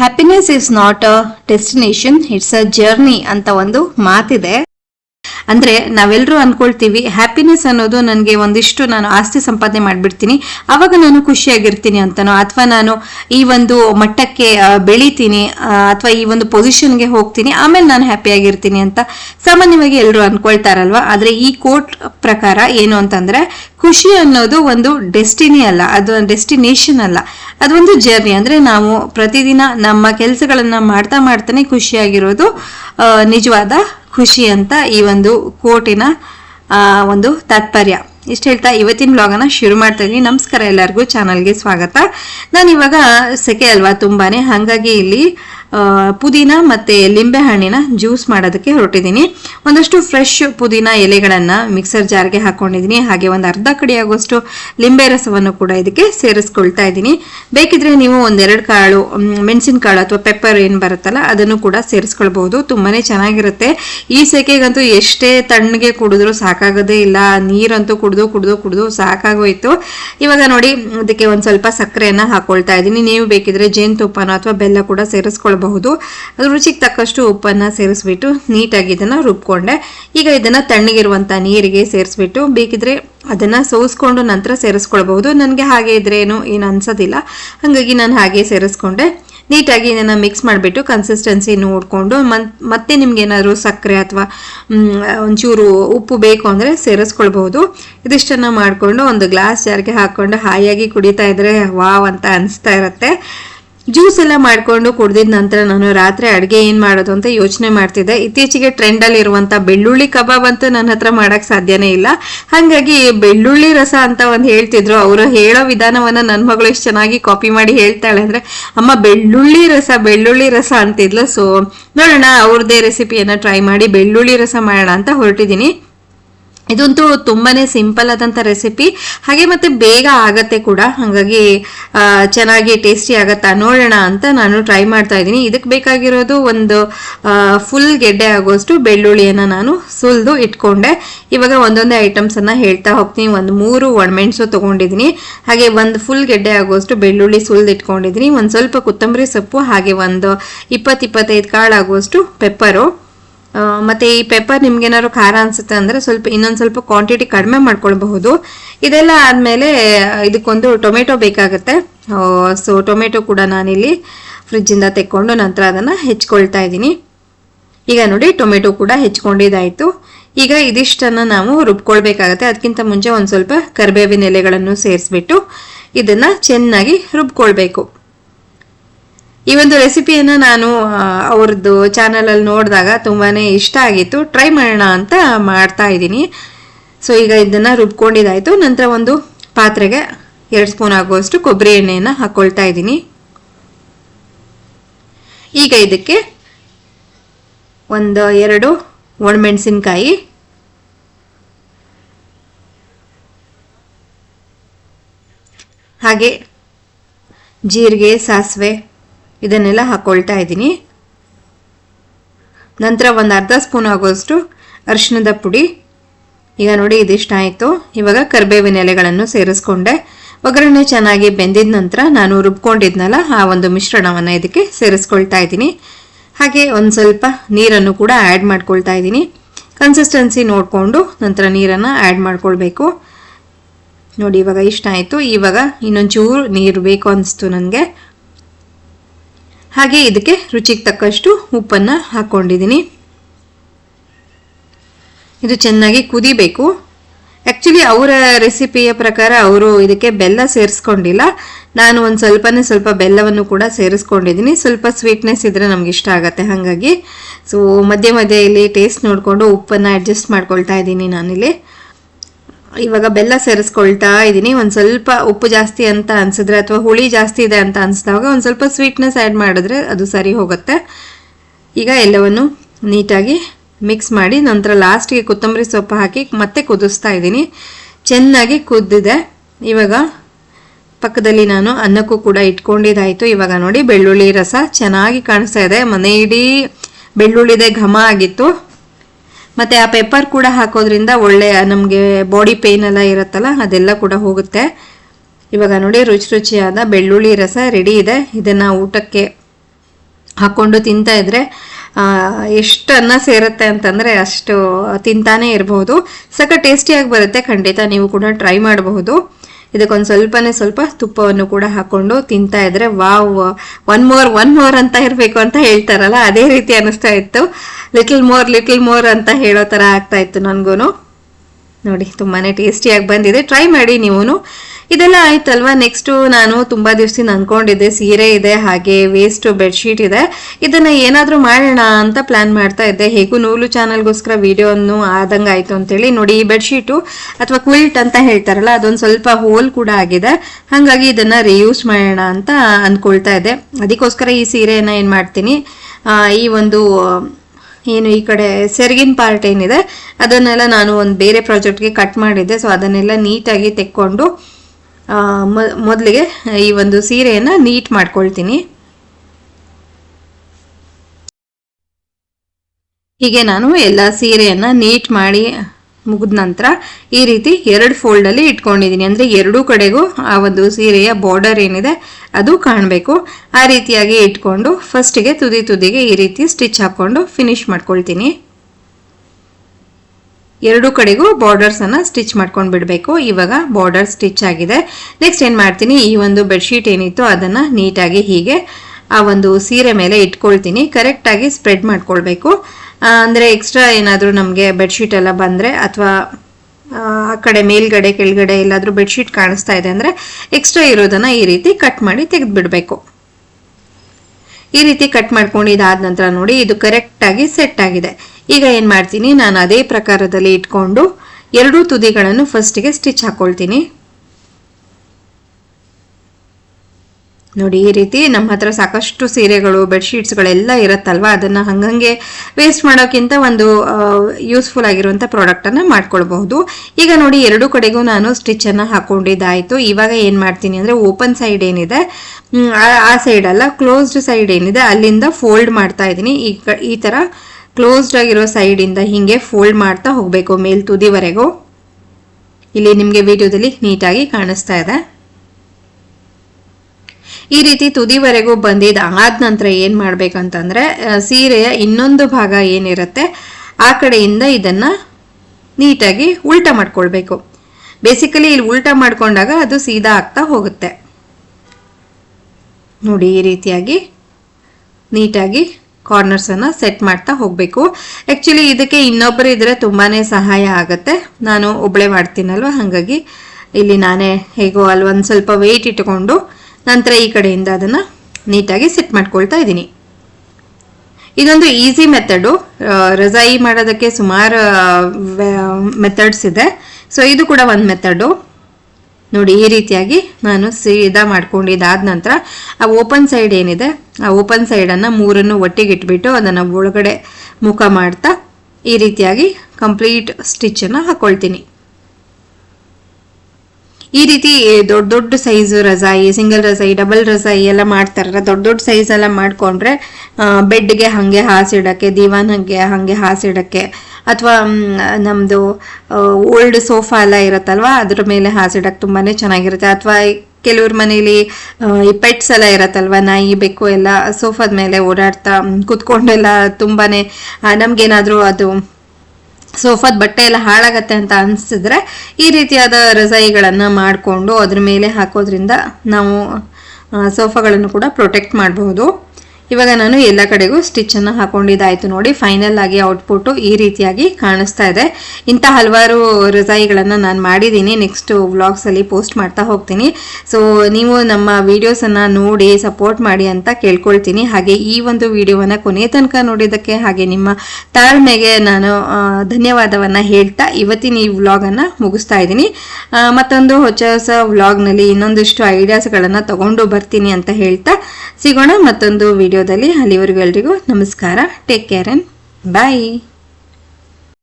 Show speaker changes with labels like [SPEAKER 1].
[SPEAKER 1] Happiness is not a destination it's a journey ಅಂತ ಒಂದು ಮಾತಿದೆ. ಅಂದ್ರೆ ನಾವೆಲ್ಲರೂ ಅಂದ್ಕೊಳ್ತೀವಿ ಹ್ಯಾಪಿನೆಸ್ ಅನ್ನೋದು ನನಗೆ ಒಂದಿಷ್ಟು ನಾನು ಆಸ್ತಿ ಸಂಪಾದನೆ ಮಾಡಿಬಿಡ್ತೀನಿ ಆವಾಗ ನಾನು ಖುಷಿಯಾಗಿರ್ತೀನಿ ಅಂತನೋ, ಅಥವಾ ನಾನು ಈ ಒಂದು ಮಟ್ಟಕ್ಕೆ ಬೆಳಿತೀನಿ ಅಥವಾ ಈ ಒಂದು ಪೊಸಿಷನ್ಗೆ ಹೋಗ್ತೀನಿ, ಆಮೇಲೆ ನಾನು ಹ್ಯಾಪಿಯಾಗಿರ್ತೀನಿ ಅಂತ ಸಾಮಾನ್ಯವಾಗಿ ಎಲ್ಲರೂ ಅಂದ್ಕೊಳ್ತಾರಲ್ವ ಆದರೆ ಈ ಕೋರ್ಟ್ ಪ್ರಕಾರ ಏನು ಅಂತಂದರೆ, ಖುಷಿ ಅನ್ನೋದು ಒಂದು ಡೆಸ್ಟಿನಿ ಅಲ್ಲ, ಅದು ಡೆಸ್ಟಿನೇಷನ್ ಅಲ್ಲ. ಅದೊಂದು ಜರ್ನಿ ಅಂದರೆ ನಾವು ಪ್ರತಿದಿನ ನಮ್ಮ ಕೆಲಸಗಳನ್ನು ಮಾಡ್ತಾ ಮಾಡ್ತಾನೆ ಖುಷಿಯಾಗಿರೋದು ನಿಜವಾದ ಖುಷಿ ಅಂತ ಈ ಒಂದು ಕೋಟಿನ ಒಂದು ತಾತ್ಪರ್ಯ. ಇಷ್ಟು ಹೇಳ್ತಾ ಇವತ್ತಿನ ಬ್ಲಾಗನ್ನ ಶುರು ಮಾಡ್ತಾ ಇದ್ದೀನಿ. ನಮಸ್ಕಾರ ಎಲ್ಲರಿಗೂ. ಚಾನಲ್ಗೆ ಸ್ವಾಗತ. ನಾನು ಇವಾಗ ಸೆಕೆ ಅಲ್ವಾ ತುಂಬಾನೇ? ಹಾಗಾಗಿ ಇಲ್ಲಿ ಪುದೀನ ಮತ್ತೆ ಲಿಂಬೆ ಹಣ್ಣಿನ ಜ್ಯೂಸ್ ಮಾಡೋದಕ್ಕೆ ಹೊರಟಿದ್ದೀನಿ. ಒಂದಷ್ಟು ಫ್ರೆಶ್ ಪುದೀನ ಎಲೆಗಳನ್ನ ಮಿಕ್ಸರ್ ಜಾರ್ಗೆ ಹಾಕೊಂಡಿದ್ದೀನಿ. ಹಾಗೆ ಒಂದು ಅರ್ಧ ಕಡಿ ಆಗುವಷ್ಟು ಲಿಂಬೆ ರಸವನ್ನು ಕೂಡ ಇದಕ್ಕೆ ಸೇರಿಸ್ಕೊಳ್ತಾ ಇದ್ದೀನಿ. ಬೇಕಿದ್ರೆ ನೀವು ಒಂದೆರಡು ಕಾಳು ಮೆಣಸಿನ ಕಾಳು ಅಥವಾ ಪೆಪ್ಪರ್ ಏನು ಬರುತ್ತಲ್ಲ, ಅದನ್ನು ಕೂಡ ಸೇರಿಸ್ಕೊಳ್ಬಹುದು. ತುಂಬಾನೇ ಚೆನ್ನಾಗಿರುತ್ತೆ. ಈ ಸೆಕೆಗಂತೂ ಎಷ್ಟೇ ತಣ್ಣಗೆ ಕುಡಿದ್ರು ಸಾಕಾಗೋದೇ ಇಲ್ಲ. ನೀರಂತೂ ಕುಡಿದು ಕುಡಿದು ಕುಡಿದು ಸಾಕಾಗೋಯ್ತು. ಇವಾಗ ನೋಡಿ, ಇದಕ್ಕೆ ಒಂದು ಸ್ವಲ್ಪ ಸಕ್ಕರೆಯನ್ನ ಹಾಕೊಳ್ತಾ ಇದ್ದೀನಿ. ನೀವು ಬೇಕಿದ್ರೆ ಜೇನುತುಪ್ಪನ ಅಥವಾ ಬೆಲ್ಲ ಕೂಡ ಸೇರಿಸ್ಕೊಳ್ಬಹುದು. ಅದ್ರ ರುಚಿಗೆ ತಕ್ಕಷ್ಟು ಉಪ್ಪನ್ನು ಸೇರಿಸ್ಬಿಟ್ಟು ನೀಟಾಗಿ ಇದನ್ನು ರುಬ್ಕೊಂಡೆ. ಈಗ ಇದನ್ನು ತಣ್ಣಗಿರುವಂಥ ನೀರಿಗೆ ಸೇರಿಸ್ಬಿಟ್ಟು ಬೇಕಿದ್ರೆ ಅದನ್ನು ಸೋಸ್ಕೊಂಡು ನಂತರ ಸೇರಿಸ್ಕೊಳ್ಬಹುದು. ನನಗೆ ಹಾಗೆ ಇದ್ರೆ ಏನು ಏನು ಅನ್ಸೋದಿಲ್ಲ. ಹಾಗಾಗಿ ನಾನು ಹಾಗೆ ಸೇರಿಸ್ಕೊಂಡೆ. ನೀಟಾಗಿ ಇದನ್ನು ಮಿಕ್ಸ್ ಮಾಡಿಬಿಟ್ಟು ಕನ್ಸಿಸ್ಟೆನ್ಸಿ ನೋಡಿಕೊಂಡು ಮತ್ತೆ ನಿಮ್ಗೆ ಏನಾದರೂ ಸಕ್ಕರೆ ಅಥವಾ ಒಂಚೂರು ಉಪ್ಪು ಬೇಕು ಅಂದರೆ ಸೇರಿಸ್ಕೊಳ್ಬಹುದು. ಇದಿಷ್ಟನ್ನು ಮಾಡಿಕೊಂಡು ಒಂದು ಗ್ಲಾಸ್ ಜಾರಿಗೆ ಹಾಕ್ಕೊಂಡು ಹಾಯಾಗಿ ಕುಡಿತಾ ಇದ್ರೆ ವಾವ್ ಅಂತ ಅನಿಸ್ತಾ ಇರುತ್ತೆ. ಜ್ಯೂಸ್ ಎಲ್ಲ ಮಾಡ್ಕೊಂಡು ಕುಡ್ದಿದ ನಂತರ ನಾನು ರಾತ್ರಿ ಅಡುಗೆ ಏನು ಮಾಡೋದು ಅಂತ ಯೋಚನೆ ಮಾಡ್ತಿದ್ದೆ. ಇತ್ತೀಚೆಗೆ ಟ್ರೆಂಡಲ್ಲಿ ಇರುವಂತ ಬೆಳ್ಳುಳ್ಳಿ ಕಬಾಬ್ ಅಂತೂ ನನ್ನ ಹತ್ರ ಮಾಡಕ್ ಸಾಧ್ಯನೇ ಇಲ್ಲ. ಹಾಗಾಗಿ ಬೆಳ್ಳುಳ್ಳಿ ರಸ ಅಂತ ಒಂದ್ ಹೇಳ್ತಿದ್ರು. ಅವರು ಹೇಳೋ ವಿಧಾನವನ್ನ ನನ್ನ ಮಗಳು ಎಷ್ಟು ಚೆನ್ನಾಗಿ ಕಾಪಿ ಮಾಡಿ ಹೇಳ್ತಾಳೆ ಅಂದ್ರೆ, ಅಮ್ಮ, ಬೆಳ್ಳುಳ್ಳಿ ರಸ ಬೆಳ್ಳುಳ್ಳಿ ರಸ ಅಂತಿದ್ಲು. ಸೊ ನೋಡೋಣ, ಅವ್ರದೇ ರೆಸಿಪಿಯನ್ನ ಟ್ರೈ ಮಾಡಿ ಬೆಳ್ಳುಳ್ಳಿ ರಸ ಮಾಡೋಣ ಅಂತ ಹೊರಟಿದ್ದೀನಿ. ಇದಂತೂ ತುಂಬಾನೇ ಸಿಂಪಲ್ ಆದಂಥ ರೆಸಿಪಿ ಹಾಗೆ ಮತ್ತೆ ಬೇಗ ಆಗತ್ತೆ ಕೂಡ. ಹಾಗಾಗಿ ಚೆನ್ನಾಗಿ ಟೇಸ್ಟಿ ಆಗತ್ತಾ ನೋಡೋಣ ಅಂತ ನಾನು ಟ್ರೈ ಮಾಡ್ತಾ ಇದ್ದೀನಿ. ಇದಕ್ಕೆ ಬೇಕಾಗಿರೋದು ಒಂದು ಫುಲ್ ಗೆಡ್ಡೆ ಆಗೋಷ್ಟು ಬೆಳ್ಳುಳ್ಳಿಯನ್ನು ನಾನು ಸುಲಿದು ಇಟ್ಕೊಂಡೆ. ಇವಾಗ ಒಂದೊಂದೇ ಐಟಮ್ಸನ್ನು ಹೇಳ್ತಾ ಹೋಗ್ತೀನಿ. ಒಂದು ಮೂರು ಒಣಮೆಣಸು ತಗೊಂಡಿದ್ದೀನಿ. ಹಾಗೆ ಒಂದು ಫುಲ್ ಗೆಡ್ಡೆ ಆಗೋಷ್ಟು ಬೆಳ್ಳುಳ್ಳಿ ಸುಲಿದು ಇಟ್ಕೊಂಡಿದ್ದೀನಿ. ಒಂದು ಸ್ವಲ್ಪ ಕೊತ್ತಂಬರಿ ಸೊಪ್ಪು, ಹಾಗೆ ಒಂದು ಇಪ್ಪತ್ತು ಕಾಳು ಆಗುವಷ್ಟು ಪೆಪ್ಪರು ಮತ್ತೆ ಈ ಪೆಪ್ಪರ್ ನಿಮ್ಗೇನಾದ್ರು ಖಾರ ಅನಿಸುತ್ತೆ ಅಂದ್ರೆ ಸ್ವಲ್ಪ, ಇನ್ನೊಂದು ಸ್ವಲ್ಪ ಕ್ವಾಂಟಿಟಿ ಕಡಿಮೆ ಮಾಡ್ಕೊಳ್ಬಹುದು. ಇದೆಲ್ಲ ಆದಮೇಲೆ, ಇದಕ್ಕೊಂದು ಟೊಮೆಟೊ ಬೇಕಾಗುತ್ತೆ. ಸೊ ಟೊಮೆಟೊ ಕೂಡ ನಾನಿಲ್ಲಿ ಫ್ರಿಜ್ಜಿಂದ ತೆಕ್ಕೊಂಡು ನಂತರ ಅದನ್ನ ಹೆಚ್ಕೊಳ್ತಾ ಇದ್ದೀನಿ. ಈಗ ನೋಡಿ, ಟೊಮೆಟೊ ಕೂಡ ಹೆಚ್ಕೊಂಡಿದ್ದಾಯಿತು. ಈಗ ಇದಿಷ್ಟನ್ನ ನಾವು ರುಬ್ಕೊಳ್ಬೇಕಾಗತ್ತೆ. ಅದಕ್ಕಿಂತ ಮುಂಚೆ ಒಂದು ಸ್ವಲ್ಪ ಕರಿಬೇವಿನ ಎಲೆಗಳನ್ನು ಸೇರಿಸ್ಬಿಟ್ಟು ಇದನ್ನ ಚೆನ್ನಾಗಿ ರುಬ್ಕೊಳ್ಬೇಕು. ಈ ಒಂದು ರೆಸಿಪಿಯನ್ನು ನಾನು ಅವ್ರದ್ದು ಚಾನಲಲ್ಲಿ ನೋಡಿದಾಗ ತುಂಬಾನೇ ಇಷ್ಟ ಆಗಿತ್ತು. ಟ್ರೈ ಮಾಡೋಣ ಅಂತ ಮಾಡ್ತಾ ಇದ್ದೀನಿ. ಸೊ ಈಗ ಇದನ್ನು ರುಬ್ಕೊಂಡಿದ್ದಾಯಿತು. ನಂತರ ಒಂದು ಪಾತ್ರೆಗೆ ಎರಡು ಸ್ಪೂನ್ ಆಗುವಷ್ಟು ಕೊಬ್ಬರಿ ಎಣ್ಣೆಯನ್ನು ಹಾಕ್ಕೊಳ್ತಾ ಇದ್ದೀನಿ. ಈಗ ಇದಕ್ಕೆ ಒಂದು ಎರಡು ಒಣಮೆಣಸಿನ್ಕಾಯಿ, ಹಾಗೆ ಜೀರಿಗೆ, ಸಾಸಿವೆ ಇದನ್ನೆಲ್ಲ ಹಾಕೊಳ್ತಾ ಇದ್ದೀನಿ. ನಂತರ ಒಂದು ಅರ್ಧ ಸ್ಪೂನ್ ಆಗೋಷ್ಟು ಅರಿಶಿಣದ ಪುಡಿ. ಈಗ ನೋಡಿ ಇದಿಷ್ಟ ಆಯಿತು. ಇವಾಗ ಕರಿಬೇವಿನ ಎಲೆಗಳನ್ನು ಸೇರಿಸ್ಕೊಂಡೆ. ಒಗ್ಗರಣೆ ಚೆನ್ನಾಗಿ ಬೆಂದಿದ ನಂತರ ನಾನು ರುಬ್ಕೊಂಡಿದ್ನಲ್ಲ ಆ ಒಂದು ಮಿಶ್ರಣವನ್ನು ಇದಕ್ಕೆ ಸೇರಿಸ್ಕೊಳ್ತಾ ಇದ್ದೀನಿ. ಹಾಗೆ ಒಂದು ಸ್ವಲ್ಪ ನೀರನ್ನು ಕೂಡ ಆ್ಯಡ್ ಮಾಡ್ಕೊಳ್ತಾ ಇದ್ದೀನಿ. ಕನ್ಸಿಸ್ಟೆನ್ಸಿ ನೋಡಿಕೊಂಡು ನಂತರ ನೀರನ್ನು ಆ್ಯಡ್ ಮಾಡ್ಕೊಳ್ಬೇಕು. ನೋಡಿ ಇವಾಗ ಇಷ್ಟ ಆಯಿತು. ಇವಾಗ ಇನ್ನೊಂಚೂರು ನೀರು ಬೇಕು ಅನಿಸ್ತು ನನಗೆ ಹಾಗೆ ಇದಕ್ಕೆ ರುಚಿಗೆ ತಕ್ಕಷ್ಟು ಉಪ್ಪನ್ನು ಹಾಕ್ಕೊಂಡಿದ್ದೀನಿ ಇದು ಚೆನ್ನಾಗಿ ಕುದಿಬೇಕು. ಆ್ಯಕ್ಚುಲಿ ಅವರ ರೆಸಿಪಿಯ ಪ್ರಕಾರ ಅವರು ಇದಕ್ಕೆ ಬೆಲ್ಲ ಸೇರಿಸ್ಕೊಂಡಿಲ್ಲ. ನಾನು ಒಂದು ಸ್ವಲ್ಪನೇ ಸ್ವಲ್ಪ ಬೆಲ್ಲವನ್ನು ಕೂಡ ಸೇರಿಸ್ಕೊಂಡಿದ್ದೀನಿ. ಸ್ವಲ್ಪ ಸ್ವೀಟ್ನೆಸ್ ಇದ್ದರೆ ನಮ್ಗೆ ಇಷ್ಟ ಆಗುತ್ತೆ ಹಾಗಾಗಿ. ಸೊ ಮಧ್ಯೆ ಮಧ್ಯೆ ಇಲ್ಲಿ ಟೇಸ್ಟ್ ನೋಡಿಕೊಂಡು ಉಪ್ಪನ್ನು ಅಡ್ಜಸ್ಟ್ ಮಾಡ್ಕೊಳ್ತಾ ಇದ್ದೀನಿ ನಾನಿಲ್ಲಿ. ಇವಾಗ ಬೆಲ್ಲ ಸೇರಿಸ್ಕೊಳ್ತಾ ಇದ್ದೀನಿ ಒಂದು ಸ್ವಲ್ಪ ಉಪ್ಪು ಜಾಸ್ತಿ ಅಂತ ಅನಿಸಿದ್ರೆ ಅಥವಾ ಹುಳಿ ಜಾಸ್ತಿ ಇದೆ ಅಂತ ಅನಿಸಿದಾಗ ಒಂದು ಸ್ವಲ್ಪ ಸ್ವೀಟ್ನೆಸ್ ಆ್ಯಡ್ ಮಾಡಿದ್ರೆ ಅದು ಸರಿ ಹೋಗುತ್ತೆ. ಈಗ ಎಲ್ಲವನ್ನು ನೀಟಾಗಿ ಮಿಕ್ಸ್ ಮಾಡಿ ನಂತರ ಲಾಸ್ಟಿಗೆ ಕೊತ್ತಂಬರಿ ಸೊಪ್ಪು ಹಾಕಿ ಮತ್ತೆ ಕುದಿಸ್ತಾ ಇದ್ದೀನಿ ಚೆನ್ನಾಗಿ ಕುದ್ದಿದೆ. ಇವಾಗ ಪಕ್ಕದಲ್ಲಿ ನಾನು ಅನ್ನಕ್ಕೂ ಕೂಡ ಇಟ್ಕೊಂಡಿದ್ದಾಯಿತು. ಇವಾಗ ನೋಡಿ ಬೆಳ್ಳುಳ್ಳಿ ರಸ ಚೆನ್ನಾಗಿ ಕಾಣಿಸ್ತಾ ಇದೆ. ಮನೆ ಇಡೀ ಬೆಳ್ಳುಳ್ಳಿದೆ ಘಮ ಆಗಿತ್ತು. ಮತ್ತೆ ಆ ಪೆಪ್ಪರ್ ಕೂಡ ಹಾಕೋದ್ರಿಂದ ಒಳ್ಳೆ, ನಮಗೆ ಬಾಡಿ ಪೇನ್ ಎಲ್ಲ ಇರುತ್ತಲ್ಲ, ಅದೆಲ್ಲ ಕೂಡ ಹೋಗುತ್ತೆ. ಇವಾಗ ನೋಡಿ, ರುಚಿ ರುಚಿಯಾದ ಬೆಳ್ಳುಳ್ಳಿ ರಸ ರೆಡಿ ಇದೆ. ಇದನ್ನ ಊಟಕ್ಕೆ ಹಾಕ್ಕೊಂಡು ತಿಂತಾ ಇದ್ರೆ ಎಷ್ಟು ಅನ್ನ ಸೇರುತ್ತೆ ಅಂತಂದರೆ ಅಷ್ಟು ತಿಂತಾನೇ ಇರಬಹುದು ಸಕ ಟೇಸ್ಟಿಯಾಗಿ ಬರುತ್ತೆ, ಖಂಡಿತ ನೀವು ಕೂಡ ಟ್ರೈ ಮಾಡಬಹುದು. ಇದಕ್ಕೊಂದು ಸ್ವಲ್ಪನೇ ಸ್ವಲ್ಪ ತುಪ್ಪವನ್ನು ಕೂಡ ಹಾಕೊಂಡು ತಿಂತಾ ಇದ್ರೆ, wow one more one more ಅಂತ ಇರಬೇಕು ಅಂತ ಹೇಳ್ತಾರಲ್ಲ, ಅದೇ ರೀತಿ ಅನಿಸ್ತಾ ಇತ್ತು. ಲಿಟಲ್ ಮೋರ್ ಲಿಟಲ್ ಮೋರ್ ಅಂತ ಹೇಳೋ ಥರ ಆಗ್ತಾ ಇತ್ತು ನನಗೂ ನೋಡಿ, ತುಂಬಾನೇ ಟೇಸ್ಟಿಯಾಗಿ ಬಂದಿದೆ. ಟ್ರೈ ಮಾಡಿ ನೀವು ಇದೆಲ್ಲ ಆಯ್ತಲ್ವಾ? ನೆಕ್ಸ್ಟ್ ನಾನು ತುಂಬಾ ದಿವಸದಿಂದ ಅನ್ಕೊಂಡಿದ್ದೆ, ಸೀರೆ ಇದೆ, ಹಾಗೆ ವೇಸ್ಟ್ ಬೆಡ್ಶೀಟ್ ಇದೆ. ಇದನ್ನ ಏನಾದ್ರೂ ಮಾಡೋಣ ಅಂತ ಪ್ಲಾನ್ ಮಾಡ್ತಾ ಇದ್ದೆ. ಹೇಗೂ ನೂಲು ಚಾನಲ್ಗೋಸ್ಕರ ವಿಡಿಯೋನು ಆದಂಗೆ ಆಯ್ತು ಅಂತೇಳಿ. ನೋಡಿ, ಈ ಬೆಡ್ಶೀಟು ಅಥವಾ ಕ್ವಿಲ್ಟ್ ಅಂತ ಹೇಳ್ತಾರಲ್ಲ, ಅದೊಂದು ಸ್ವಲ್ಪ ಹೋಲ್ ಕೂಡ ಆಗಿದೆ. ಹಾಗಾಗಿ ಇದನ್ನ ರಿಯೂಸ್ ಮಾಡೋಣ ಅಂತ ಅನ್ಕೊಳ್ತಾ ಇದ್ದೆ. ಅದಕ್ಕೋಸ್ಕರ ಈ ಸೀರೆಯನ್ನ ಏನ್ ಮಾಡ್ತೀನಿ? ಈ ಒಂದು, ಏನು ಈ ಕಡೆ ಸೆರಗಿನ ಪಾರ್ಟ್ ಏನಿದೆ, ಅದನ್ನೆಲ್ಲ ನಾನು ಒಂದು ಬೇರೆ ಪ್ರಾಜೆಕ್ಟ್ಗೆ ಕಟ್ ಮಾಡಿದ್ದೆ. ಸೊ ಅದನ್ನೆಲ್ಲ ನೀಟಾಗಿ ತೆಕ್ಕೊಂಡು ಮೊದಲಿಗೆ ಈ ಒಂದು ಸೀರೆಯನ್ನು ನೀಟ್ ಮಾಡ್ಕೊಳ್ತೀನಿ. ಹೀಗೆ ನಾನು ಎಲ್ಲ ಸೀರೆಯನ್ನು ನೀಟ್ ಮಾಡಿ ಮುಗಿದ ನಂತರ ಈ ರೀತಿ ಎರಡು ಫೋಲ್ಡಲ್ಲಿ ಇಟ್ಕೊಂಡಿದ್ದೀನಿ. ಅಂದರೆ ಎರಡೂ ಕಡೆಗೂ ಆ ಒಂದು ಸೀರೆಯ ಬಾರ್ಡರ್ ಏನಿದೆ ಅದು ಕಾಣಬೇಕು. ಆ ರೀತಿಯಾಗಿ ಇಟ್ಕೊಂಡು ಫಸ್ಟಿಗೆ ತುದಿ ತುದಿಗೆ ಈ ರೀತಿ ಸ್ಟಿಚ್ ಹಾಕ್ಕೊಂಡು ಫಿನಿಶ್ ಮಾಡ್ಕೊಳ್ತೀನಿ. ಎರಡು ಕಡೆಗೂ ಬಾರ್ಡರ್ಸ್ ಅನ್ನ ಸ್ಟಿಚ್ ಮಾಡ್ಕೊಂಡು ಬಿಡಬೇಕು. ಇವಾಗ ಬಾರ್ಡರ್ ಸ್ಟಿಚ್ ಆಗಿದೆ. ನೆಕ್ಸ್ಟ್ ಏನು ಮಾಡ್ತೀನಿ? ಈ ಒಂದು ಬೆಡ್ಶೀಟ್ ಏನಿತ್ತು ಅದನ್ನ ನೀಟಾಗಿ ಹೀಗೆ ಆ ಒಂದು ಸೀರೆ ಮೇಲೆ ಇಟ್ಕೊಳ್ತೀನಿ. ಕರೆಕ್ಟಾಗಿ ಸ್ಪ್ರೆಡ್ ಮಾಡ್ಕೊಳ್ಬೇಕು. ಅಂದರೆ ಎಕ್ಸ್ಟ್ರಾ ಏನಾದರೂ ನಮಗೆ ಬೆಡ್ಶೀಟ್ ಎಲ್ಲ ಬಂದ್ರೆ ಅಥವಾ, ಆ ಕಡೆ ಮೇಲ್ಗಡೆ, ಕೆಳಗಡೆ ಎಲ್ಲಾದರೂ ಬೆಡ್ಶೀಟ್ ಕಾಣಿಸ್ತಾ ಇದೆ ಅಂದ್ರೆ ಎಕ್ಸ್ಟ್ರಾ ಇರೋದನ್ನ ಈ ರೀತಿ ಕಟ್ ಮಾಡಿ ತೆಗೆದು ಬಿಡಬೇಕು ಈ ರೀತಿ ಕಟ್ ಮಾಡ್ಕೊಂಡಿದ್ದಾದ ನಂತರ ನೋಡಿ, ಇದು ಕರೆಕ್ಟಾಗಿ ಸೆಟ್ ಆಗಿದೆ. ಈಗ ಏನು ಮಾಡ್ತೀನಿ, ನಾನು ಅದೇ ಪ್ರಕಾರದಲ್ಲಿ ಇಟ್ಕೊಂಡು ಎರಡೂ ತುದಿಗಳನ್ನು ಫಸ್ಟಿಗೆ ಸ್ಟಿಚ್ ಹಾಕ್ಕೊಳ್ತೀನಿ ನೋಡಿ, ಈ ರೀತಿ ನಮ್ಮ ಹತ್ರ ಸಾಕಷ್ಟು ಸೀರೆಗಳು ಬೆಡ್ಶೀಟ್ಸ್ಗಳೆಲ್ಲ ಇರುತ್ತಲ್ವಾ? ಅದನ್ನು ಹಂಗಂಗೆ ವೇಸ್ಟ್ ಮಾಡೋಕ್ಕಿಂತ ಒಂದು ಯೂಸ್ಫುಲ್ ಆಗಿರುವಂಥ ಪ್ರಾಡಕ್ಟನ್ನು ಮಾಡ್ಕೊಳ್ಬಹುದು. ಈಗ ನೋಡಿ, ಎರಡು ಕಡೆಗೂ ನಾನು ಸ್ಟಿಚ್ಚನ್ನು ಹಾಕೊಂಡಿದ್ದಾಯಿತು. ಇವಾಗ ಏನು ಮಾಡ್ತೀನಿ ಅಂದರೆ ಓಪನ್ ಸೈಡ್ ಏನಿದೆ ಆ- ಸೈಡ್ ಅಲ್ಲ ಕ್ಲೋಸ್ಡ್ ಸೈಡ್ ಏನಿದೆ, ಅಲ್ಲಿಂದ ಫೋಲ್ಡ್ ಮಾಡ್ತಾ ಇದ್ದೀನಿ. ಈ ಈ ಥರ ಕ್ಲೋಸ್ಡ್ ಆಗಿರೋ ಸೈಡಿಂದ ಹಿಂಗೆ ಫೋಲ್ಡ್ ಮಾಡ್ತಾ ಹೋಗಬೇಕು ಮೇಲ್ ತುದಿವರೆಗೂ. ಇಲ್ಲಿ ನಿಮಗೆ ವಿಡಿಯೋದಲ್ಲಿ ನೀಟಾಗಿ ಕಾಣಿಸ್ತಾ ಇದೆ. ಈ ರೀತಿ ತುದಿವರೆಗೂ ಬಂದಿದ್ದ ಆದ ನಂತರ ಏನು ಮಾಡಬೇಕಂತಂದರೆ ಸೀರೆಯ ಇನ್ನೊಂದು ಭಾಗ ಏನಿರುತ್ತೆ, ಆ ಕಡೆಯಿಂದ ಇದನ್ನ ನೀಟಾಗಿ ಉಲ್ಟ ಮಾಡ್ಕೊಳ್ಬೇಕು. ಬೇಸಿಕಲಿ ಇಲ್ಲಿ ಉಲ್ಟ ಮಾಡ್ಕೊಂಡಾಗ ಅದು ಸೀದಾ ಆಗ್ತಾ ಹೋಗುತ್ತೆ. ನೋಡಿ ಈ ರೀತಿಯಾಗಿ ನೀಟಾಗಿ ಕಾರ್ನರ್ಸ್ ಅನ್ನ ಸೆಟ್ ಮಾಡ್ತಾ ಹೋಗ್ಬೇಕು. ಆಕ್ಚುಲಿ ಇದಕ್ಕೆ ಇನ್ನೊಬ್ಬರು ಇದ್ರೆ ತುಂಬಾನೇ ಸಹಾಯ ಆಗುತ್ತೆ. ನಾನು ಒಬ್ಳೆ ಮಾಡ್ತೀನಲ್ವ? ಹಾಗಾಗಿ ಇಲ್ಲಿ ನಾನೇ ಹೇಗೋ ಅಲ್ಲಿ ಒಂದು ಸ್ವಲ್ಪ ವೆಯ್ಟ್ ಇಟ್ಕೊಂಡು ನಂತರ ಈ ಕಡೆಯಿಂದ ಅದನ್ನ ನೀಟಾಗಿ ಸೆಟ್ ಮಾಡ್ಕೊಳ್ತಾ ಇದ್ದೀನಿ. ಇದೊಂದು ಈಸಿ ಮೆಥಡು ರಜಾಯಿ ಮಾಡೋದಕ್ಕೆ ಸುಮಾರು ಮೆಥಡ್ಸ್ ಇದೆ. ಸೊ ಇದು ಕೂಡ ಒಂದು ಮೆಥಡು ನೋಡಿ, ಈ ರೀತಿಯಾಗಿ ನಾನು ಸೀದಾ ಮಾಡ್ಕೊಂಡಿದ್ದಾದ ನಂತರ ಆ ಓಪನ್ ಸೈಡ್ ಏನಿದೆ, ಆ ಓಪನ್ ಸೈಡನ್ನು ಮೂರನ್ನು ಒಟ್ಟಿಗೆ ಇಟ್ಬಿಟ್ಟು ಅದನ್ನು ಒಳಗಡೆ ಮುಖ ಮಾಡ್ತಾ ಈ ರೀತಿಯಾಗಿ ಕಂಪ್ಲೀಟ್ ಸ್ಟಿಚ್ಚನ್ನು ಹಾಕ್ಕೊಳ್ತೀನಿ ಈ ರೀತಿ ದೊಡ್ಡ ದೊಡ್ಡ ಸೈಜು ರಜಾಯಿ ಸಿಂಗಲ್ ರಜಾಯಿ ಡಬಲ್ ರಜಾಯಿ ಎಲ್ಲ ಮಾಡ್ತಾರಲ್ಲ, ದೊಡ್ಡ ದೊಡ್ಡ ಸೈಜ್ ಮಾಡಿಕೊಂಡ್ರೆ ಬೆಡ್ಗೆ ಹಾಗೆ ಹಾಸಿಡೋಕ್ಕೆ, ದಿವಾನ್ ಹಂಗೆ ಹಾಗೆ ಹಾಸಿಡಕ್ಕೆ ಅಥವಾ ನಮ್ಮದು ಓಲ್ಡ್ ಸೋಫಾ ಎಲ್ಲ ಇರುತ್ತಲ್ವ? ಅದ್ರ ಮೇಲೆ ಹಾಸಿಡಕ್ಕೆ ತುಂಬಾ ಚೆನ್ನಾಗಿರುತ್ತೆ. ಅಥವಾ ಕೆಲವ್ರ ಮನೇಲಿ ಈ ಪೆಟ್ಸ್ ಎಲ್ಲ ಇರತ್ತಲ್ವ? ನಾಯಿ, ಬೆಕ್ಕು ಎಲ್ಲ ಸೋಫಾದ ಮೇಲೆ ಓಡಾಡ್ತಾ ಕುತ್ಕೊಂಡೆಲ್ಲ ತುಂಬಾ ನಮಗೇನಾದರೂ ನಮ್ಗೇನಾದ್ರೂ ಅದು ಸೋಫಾದ ಬಟ್ಟೆ ಎಲ್ಲ ಹಾಳಾಗತ್ತೆ ಅಂತ ಅನಿಸಿದ್ರೆ ಈ ರೀತಿಯಾದ ರಜಾಯಿಗಳನ್ನು ಮಾಡಿಕೊಂಡು ಅದ್ರ ಮೇಲೆ ಹಾಕೋದ್ರಿಂದ ನಾವು ಸೋಫಾಗಳನ್ನು ಕೂಡ ಪ್ರೊಟೆಕ್ಟ್ ಮಾಡಬಹುದು ಇವಾಗ ನಾನು ಎಲ್ಲ ಕಡೆಗೂ ಸ್ಟಿಚ್ಚನ್ನು ಹಾಕೊಂಡಿದ್ದಾಯ್ತು ನೋಡಿ. ಫೈನಲ್ ಆಗಿ ಔಟ್ಪುಟ್ಟು ಈ ರೀತಿಯಾಗಿ ಕಾಣಿಸ್ತಾ ಇದೆ. ಇಂಥ ಹಲವಾರು ರಜಾಯಿಗಳನ್ನು ನಾನು ಮಾಡಿದ್ದೀನಿ. ನೆಕ್ಸ್ಟ್ ವ್ಲಾಗ್ಸಲ್ಲಿ ಪೋಸ್ಟ್ ಮಾಡ್ತಾ ಹೋಗ್ತೀನಿ. ಸೊ ನೀವು ನಮ್ಮ ವಿಡಿಯೋಸನ್ನು ನೋಡಿ ಸಪೋರ್ಟ್ ಮಾಡಿ ಅಂತ ಕೇಳ್ಕೊಳ್ತೀನಿ. ಹಾಗೆ ಈ ಒಂದು ವಿಡಿಯೋವನ್ನು ಕೊನೆ ತನಕ ನೋಡಿದ್ದಕ್ಕೆ ಹಾಗೆ ನಿಮ್ಮ ತಾಳ್ಮೆಗೆ ನಾನು ಧನ್ಯವಾದವನ್ನು ಹೇಳ್ತಾ ಇವತ್ತಿನ ಈ ವ್ಲಾಗನ್ನು ಮುಗಿಸ್ತಾ ಇದ್ದೀನಿ. ಮತ್ತೊಂದು ಹೊಸ ಹೊಸ ವ್ಲಾಗ್ನಲ್ಲಿ ಇನ್ನೊಂದಿಷ್ಟು ಐಡಿಯಾಸ್ಗಳನ್ನು ತಗೊಂಡು ಬರ್ತೀನಿ ಅಂತ ಹೇಳ್ತಾ ಸಿಗೋಣ. ಮತ್ತೊಂದು ವಿಡಿಯೋದಲ್ಲಿ ಅಲ್ಲಿವರೆಗೂ ಎಲ್ರಿಗೂ ನಮಸ್ಕಾರ. Take care and bye